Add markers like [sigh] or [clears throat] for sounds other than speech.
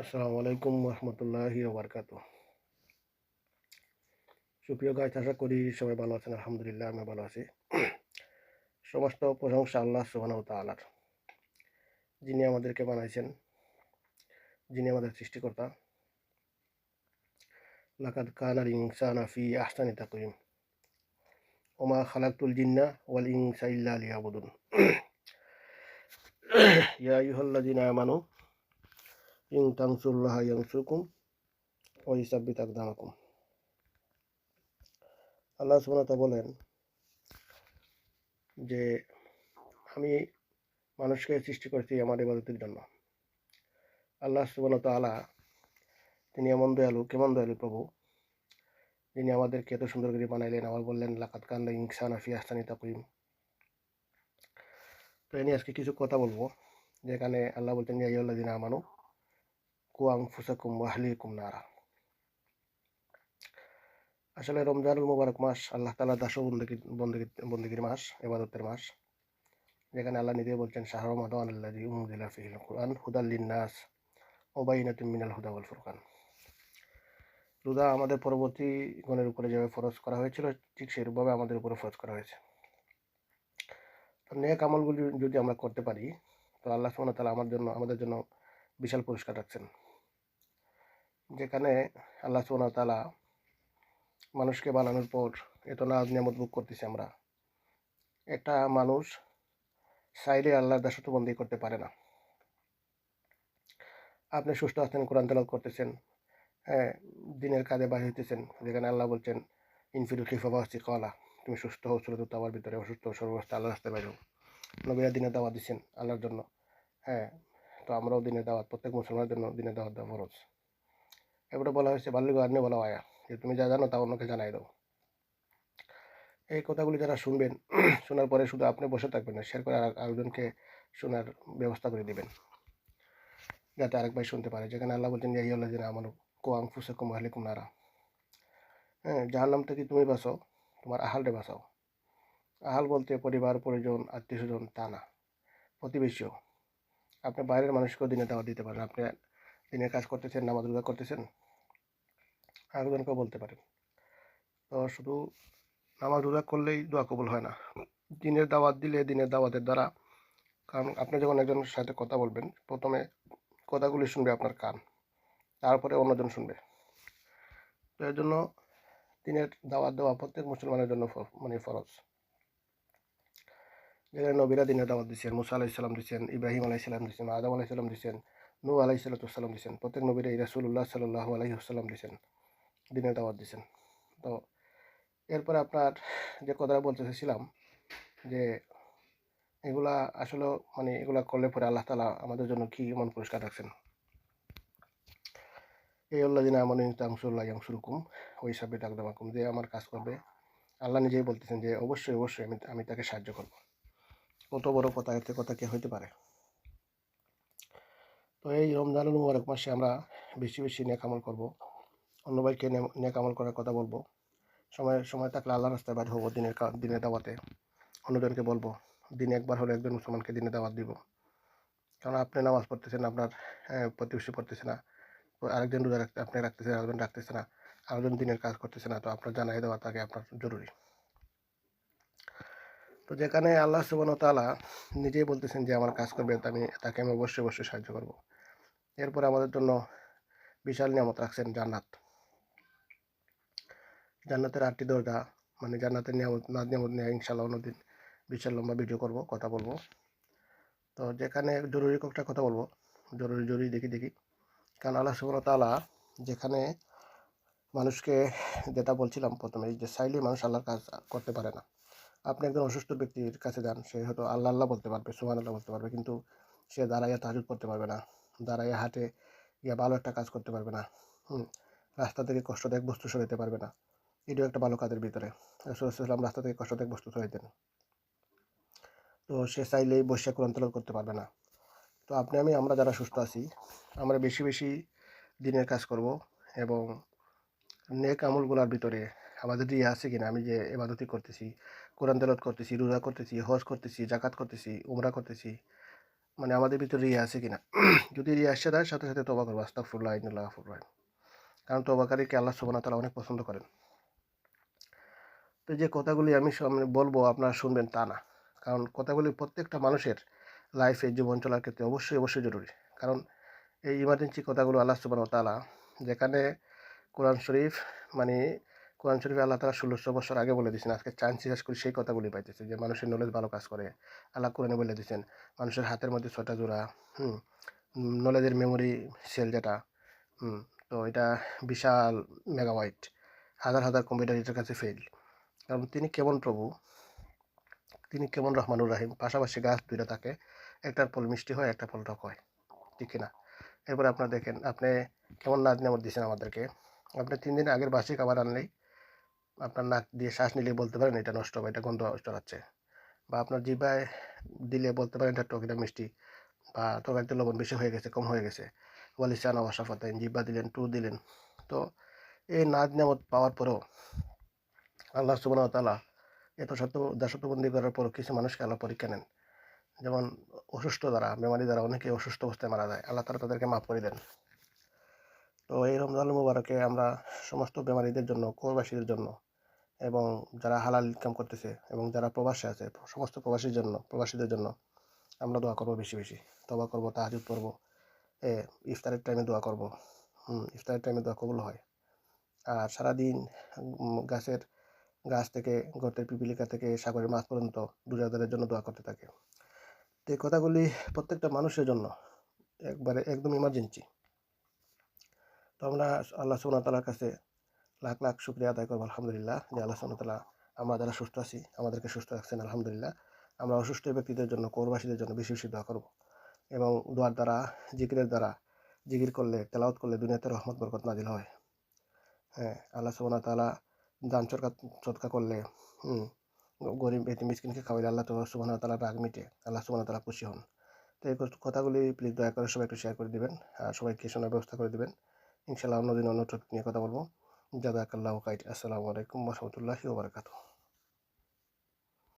আসসালামু আলাইকুম রহমতুল্লাহি ওবরকাত সুপ্রিয় গাছ আশা করি সবাই ভালো আছেন, আলহামদুলিল্লাহ আমি ভালো আছি। সমস্ত প্রশংসা আল্লাহ সুবাহ তালার যিনি আমাদেরকে বানাইছেন, যিনি আমাদের সৃষ্টিকর্তা। লাকাদ কানার ইনসান আফি আহসানি তাকুইম ওমা খালাকুল জিন্না ওয়াল ইনসা ইল্লা লিয়াবুদুন। [clears throat] ইয়া আইয়ুহাল্লাযিনা আমানু ইন তানসুল্লাহ ইয়ানসুরকুম ওয়া ইসাব্বিত আকদামাকুম। আল্লাহ সুবহানাহু বলেন যে, আমি মানুষকে সৃষ্টি করেছি আমার ইবাদতের জন্য। আল্লাহ সুবহানাহু তাআলা তিনি এমন দয়ালু, কেমন দয়ালু প্রভু, যিনি আমাদেরকে এত সুন্দর করে বানাইলেন। আবার বললেন লাকাত কান্না ইনসান আফি আহসানি তাকুইম তো এ নিয়ে আজকে কিছু কথা বলব, যেখানে আল্লাহ বলছেন, ইয়া আইয়ুহাল্লাযিনা আমানু কুয়াং ফুসাকুম ওয়াহলিকুম নারা আসলে রমজানুল মুবারক মাস আল্লাহ তালা দাস বন্দী বন্দীগীর মাস এবাদতের মাস। যেখানে আল্লাহ নিজে বলছেন শাহর রমাদান আল্লাহি কোরআন হুদাল্লিন নাস মিনাল হুদা ওয়াল ফুরকান। আমাদের পরবর্তী গণের উপরে যেভাবে ফরজ করা হয়েছিল, ঠিক সেরূপভাবে আমাদের উপরে ফরজ করা হয়েছে। তো নেক আমলগুলি যদি আমরা করতে পারি, তো আল্লাহ ওয়া তাআলা আমার জন্য, আমাদের জন্য বিশাল পুরস্কার রাখছেন। যেখানে আল্লাহ সুবহানাহু ওয়া তাআলা মানুষকে বানানোর পর এত নাজ নিয়ামত ভোগ করতেছি আমরা। একটা মানুষ চাইলে আল্লাহর দাসত্ব বন্দি করতে পারে না। আপনি সুস্থ আছেন, কোরআন তেলাওয়াত করতেছেন হ্যাঁ দিনের কাজে বাহির হইতেছেন, যেখানে আল্লাহ বলছেন, ইনফিরু খিফাবা হচ্ছে কলা তুমি সুস্থ হও সুরত আমার ভিতরে, অসুস্থ সর্বস্থা আল্লাহ রাস্তায় বাইরেও নবীরা দিনের দাওয়াত দিচ্ছেন আল্লাহর জন্য হ্যাঁ তো আমরাও দিনের দাওয়াত, প্রত্যেক মুসলমানের জন্য দিনের দাওয়াত দেওয়া ফরজ। এবারে বলা হয়েছে বাল্যগ আন্নে বলা হয়। যে তুমি যা জানো তা অন্যকে জানাই দাও। এই কথাগুলি যারা শুনবেন, [clears throat] শোনার পরে শুধু আপনি বসে থাকবেন না শেয়ার করে আর আরেকজনকে শোনার ব্যবস্থা করে দিবেন। যাতে আরেক ভাই শুনতে পারে। যেখানে আল্লাহ বলছেন যে আল্লাহ দিন আমার কোয়াং ফুসাকুম আহলিকুম নারা। হ্যাঁ যাহার নাম থেকে তুমি বাঁচাও, তোমার আহালরে বাঁচাও। আহাল বলতে পরিবার, পরিজন আত্মীয় স্বজন তা না। প্রতিবেশীও। আপনি বাইরের মানুষকেও দিনে দাওয়া দিতে পারেন। আপনি দিনের কাজ করতেছেন, নামাজ রোজা করতেছেন। আরেকজনকেও বলতে পারেন তো শুধু নামাজ রোজা করলেই দোয়া কবুল হয় না। দিনের দাওয়াত দিলে দিনের দাওয়াতের দ্বারা। কারণ আপনি যখন একজনের সাথে কথা বলবেন, প্রথমে কথাগুলি শুনবে আপনার কান, তারপরে অন্যজন শুনবে। তো এর জন্য দিনের দাওয়াত দেওয়া প্রত্যেক মুসলমানের জন্য মানে ফরজ। যেখানে নবীরা দিনের দাওয়াত দিচ্ছেন, মুসা আলাইসাল্লাম দিচ্ছেন, ইব্রাহিম আলাইসাল্লাম দিচ্ছেন, আদম আলাইসাল্লাম দিচ্ছেন নু আলাইসাল্লাম দিয়েছেন প্রত্যেক নবীরা ইরাসুল্লাহ সাল্লাহ আলাইসাল্লাম দিয়েছেন দিনের দাওয়াত দিয়েছেন তো এরপরে আপনার যে কথাটা বলতে চাইছিলাম যে এগুলা আসলে মানে এগুলা করলে পরে আল্লাহ তালা আমাদের জন্য কী এমন পুরস্কার রাখছেন? এই আল্লাহ দিন আমন তামসুল্লাহ ইয়ামসুরকুম, ওই সাবে ডাকদামাকুম যে আমার কাজ করবে। আল্লাহ নিজেই বলতেছেন যে অবশ্যই অবশ্যই আমি আমি তাকে সাহায্য করব। কত বড় কথা, এতে কথা কে হইতে পারে? তো এই রমজানুল মুবারক মাসে আমরা বেশি বেশি নেক আমল করব। অন্য ভাইকে নেক আমল করার কথা বলব। সময় সময় থাকলে আল্লাহ রাস্তায় বাইর হব দিনের দিনের দাওয়াতে। অন্যজনকে বলব, দিনে একবার হলে একজন মুসলমানকে দিনে দাওয়াত দিব। কারণ আপনি নামাজ পড়তেছেন, আপনার প্রতিবেশী পড়তেছে না। আরেকজন রোজা রাখতে, আপনি রাখতেছেন, আরেকজন রাখতেছে না। আরেকজন দিনের কাজ করতেছে না, তো আপনার জানাই দেওয়া তাকে আপনার জরুরি। তো যেখানে আল্লাহ সুবান তালা নিজেই বলতেছেন যে, আমার কাজ করবে আমি, তাকে আমি অবশ্যই অবশ্যই সাহায্য করব। এরপর আমাদের জন্য বিশাল নিয়ামত রাখছেন জান্নাত। জান্নাতের আটটি দরজা মানে জান্নাতের নিয়ামত, না নিয়ামত নিয়ে ইনশাল্লাহ অন্যদিন বিশাল লম্বা ভিডিও করব, কথা বলব। তো যেখানে জরুরি একটা কথা বলব, জরুরি জরুরি দেখি দেখি। কারণ আল্লাহ সুবন তালা যেখানে মানুষকে যেটা বলছিলাম প্রথমে, যে চাইলেই মানুষ আল্লাহর কাজ করতে পারে না। আপনি একজন অসুস্থ ব্যক্তির কাছে যান, সে হয়তো আল্লাহ আল্লাহ বলতে পারবে সুমান আল্লাহ বলতে পারবে, কিন্তু সে দাঁড়াইয়া তাজুদ করতে পারবে না, দাঁড়াইয়া হাটে গিয়া ভালো একটা কাজ করতে পারবে না, হুম, রাস্তা থেকে কষ্টদায়ক বস্তু সরাইতে পারবে না, এটাও একটা ভালো কাজের ভিতরে রসুলাম রাস্তা থেকে কষ্ট কষ্টদায়ক বস্তু সরাইতেন। তো সে চাইলেই বসে কোরআন করতে পারবে না। তো আপনি আমি, আমরা যারা সুস্থ আছি, আমরা বেশি বেশি দিনের কাজ করব এবং নেক আমলগুলোর ভিতরে আমাদের দিয়ে আছে কিনা, আমি যে এবাদতি করতেছি, কোরআন তেলত করতেছি, রোজা করতেছি, হজ করতেছি জাকাত করতেছি, উমরা করতেছি মানে আমাদের ভিতরে রিয়া আছে কিনা? [clears throat] যদি রিয়া আসছে তার সাথে সাথে তবা করব। আস্তাফুল্লাহ আইনুল্লাহ ফুররান কারণ তবাকারীকে আল্লাহ সুবাহ তালা অনেক পছন্দ করেন। তো যে কথাগুলি আমি বলব, আপনারা শুনবেন তা না। কারণ কথাগুলি প্রত্যেকটা মানুষের লাইফে জীবন চলার ক্ষেত্রে অবশ্যই অবশ্যই জরুরি। কারণ এই ইমার্জেন্সি কথাগুলো আল্লাহ সুবাহ তালা যেখানে কোরআন শরীফ মানে কোরআন শরীফে আল্লাহ তালা ষোলোশো বছর আগে বলে দিয়েছেন, আজকে চান্স জিজ্ঞাসা করি সেই কথাগুলি পাইতেছে যে মানুষের নলেজ ভালো কাজ করে। আল্লাহ কোরআনে বলে দিয়েছেন, মানুষের হাতের মধ্যে ছটা জোড়া, হুম নলেজের মেমোরি সেল যেটা, হুম, তো এটা বিশাল মেগাওয়াইট হাজার হাজার কম্পিউটার এটার কাছে ফেল কারণ তিনি কেমন প্রভু? তিনি কেমন রহমানুর রাহিম? পাশাপাশি গাছ দুইটা থাকে, একটার ফল মিষ্টি হয়, একটা ফল টক হয়, ঠিক কিনা? এরপরে আপনার দেখেন, আপনি কেমন নাচ নেমত দিয়েছেন আমাদেরকে। আপনি তিন দিন আগের বাসি খাবার আনলেই আপনার নাক দিয়ে শ্বাস নিলে বলতে পারেন এটা নষ্ট হবে, এটা গন্ধ চড়াচ্ছে। বা আপনার জিবায় দিলে বলতে পারেন এটা টকিটা মিষ্টি। বা তরকারিতে লবণ বেশি হয়ে গেছে, কম হয়ে গেছে। ওয়ালিসানা ওয়াসাফাতেন জিব্বা দিলেন, টু দিলেন। তো এই নাচ নেমত পাওয়ার পরেও আল্লাহ সুবাহ তালা এত শত দাসত্ববন্দি করার পরও কিছু মানুষকে আল্লাহ পরীক্ষা নেন। যেমন অসুস্থ দ্বারা বেমারি দ্বারা অনেকে অসুস্থ অবস্থায় মারা যায়। আল্লাহ তালা তাদেরকে মাফ করে দেন। তো এই রমজান মুবারকে আমরা সমস্ত বেমারিদের জন্য কোরবাসীদের জন্য এবং যারা হালাল ইনকাম করতেছে এবং যারা প্রবাসে আছে, সমস্ত প্রবাসীর জন্য, প্রবাসীদের জন্য আমরা দোয়া করব বেশি বেশি। তবা করব তাহাজুদ এ, ইফতারের টাইমে দোয়া করব। ইফতারের টাইমে দোয়া কবুল হয়। আর সারাদিন গাছের গাছ থেকে, গর্তের পিপিলিকা থেকে, সাগরের মাছ পর্যন্ত রোজাদারের জন্য দোয়া করতে থাকে। তো এই কথাগুলি প্রত্যেকটা মানুষের জন্য একবারে একদম ইমার্জেন্সি তো আমরা আল্লাহ সুবহানাহু ওয়া তাআলার কাছে লাখ লাখ শুক্রিয়া আদায় করব, আলহামদুলিল্লাহ, যে আল্লাহ ওয়া আমরা যারা সুস্থ আছি, আমাদেরকে সুস্থ রাখছেন, আলহামদুলিল্লাহ। আমরা অসুস্থ ব্যক্তিদের জন্য কোরবাসীদের জন্য বেশি বেশি দোয়া করব। এবং দোয়ার দ্বারা, জিকিরের দ্বারা, জিকির করলে তেলাওত করলে দুনিয়াতে রহমত, বরকত নাজিল হয়। হ্যাঁ আল্লাহ সুবহানাহু ওয়া তাআলা দান চরকা চটকা করলে, হুম, গরিব এটি মিসকিনকে খাওয়াইলে আল্লাহ সুবহানাহু ওয়া তাআলা রাগ মিটে, আল্লাহ সুবহানাহু ওয়া তাআলা খুশি হন। তো এই কথাগুলি প্লিজ দয়া করে সবাই একটু শেয়ার করে দিবেন, আর সবাইকে শোনার ব্যবস্থা করে দিবেন। ইনশাল্লাহ অন্যদিন অন্য টপিক নিয়ে কথা বলব। জাদাকাল্লাহ কাইট আসসালামু আলাইকুম রহমতুল্লাহি ওবরাকাতুহ